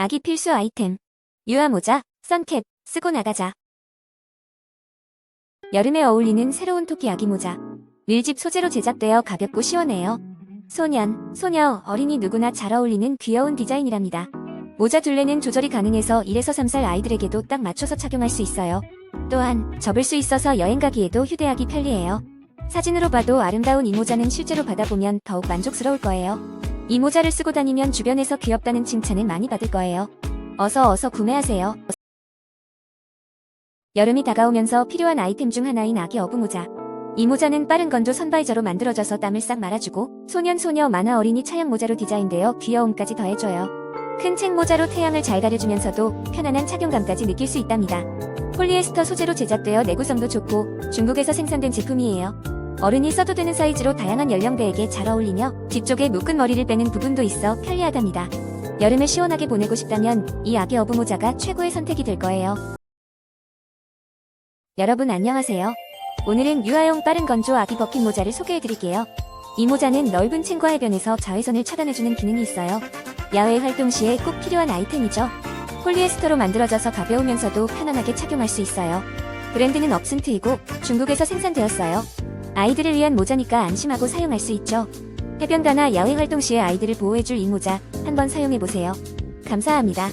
아기 필수 아이템. 유아 모자, 선캡, 쓰고 나가자. 여름에 어울리는 새로운 토끼 아기 모자. 밀집 소재로 제작되어 가볍고 시원해요. 소년, 소녀, 어린이 누구나 잘 어울리는 귀여운 디자인이랍니다. 모자 둘레는 조절이 가능해서 1에서 3살 아이들에게도 딱 맞춰서 착용할 수 있어요. 또한 접을 수 있어서 여행 가기에도 휴대하기 편리해요. 사진으로 봐도 아름다운 이 모자는 실제로 받아보면 더욱 만족스러울 거예요. 이 모자를 쓰고 다니면 주변에서 귀엽다는 칭찬을 많이 받을 거예요. 어서 어서 구매하세요. 여름이 다가오면서 필요한 아이템 중 하나인 아기 어부 모자. 이 모자는 빠른 건조 선바이저로 만들어져서 땀을 싹 말아주고 소년 소녀 만화 어린이 차양 모자로 디자인되어 귀여움까지 더해줘요. 큰 책 모자로 태양을 잘 가려주면서도 편안한 착용감까지 느낄 수 있답니다. 폴리에스터 소재로 제작되어 내구성도 좋고 중국에서 생산된 제품이에요. 어른이 써도 되는 사이즈로 다양한 연령대에게 잘 어울리며 뒤쪽에 묶은 머리를 빼는 부분도 있어 편리하답니다. 여름을 시원하게 보내고 싶다면 이 아기 어부 모자가 최고의 선택이 될 거예요. 여러분 안녕하세요. 오늘은 유아용 빠른 건조 아기 버킷 모자를 소개해드릴게요. 이 모자는 넓은 층과 해변에서 자외선을 차단해주는 기능이 있어요. 야외 활동 시에 꼭 필요한 아이템이죠. 폴리에스터로 만들어져서 가벼우면서도 편안하게 착용할 수 있어요. 브랜드는 업슨트이고 중국에서 생산되었어요. 아이들을 위한 모자니까 안심하고 사용할 수 있죠. 해변가나 야외 활동 시에 아이들을 보호해줄 이 모자 한번 사용해보세요. 감사합니다.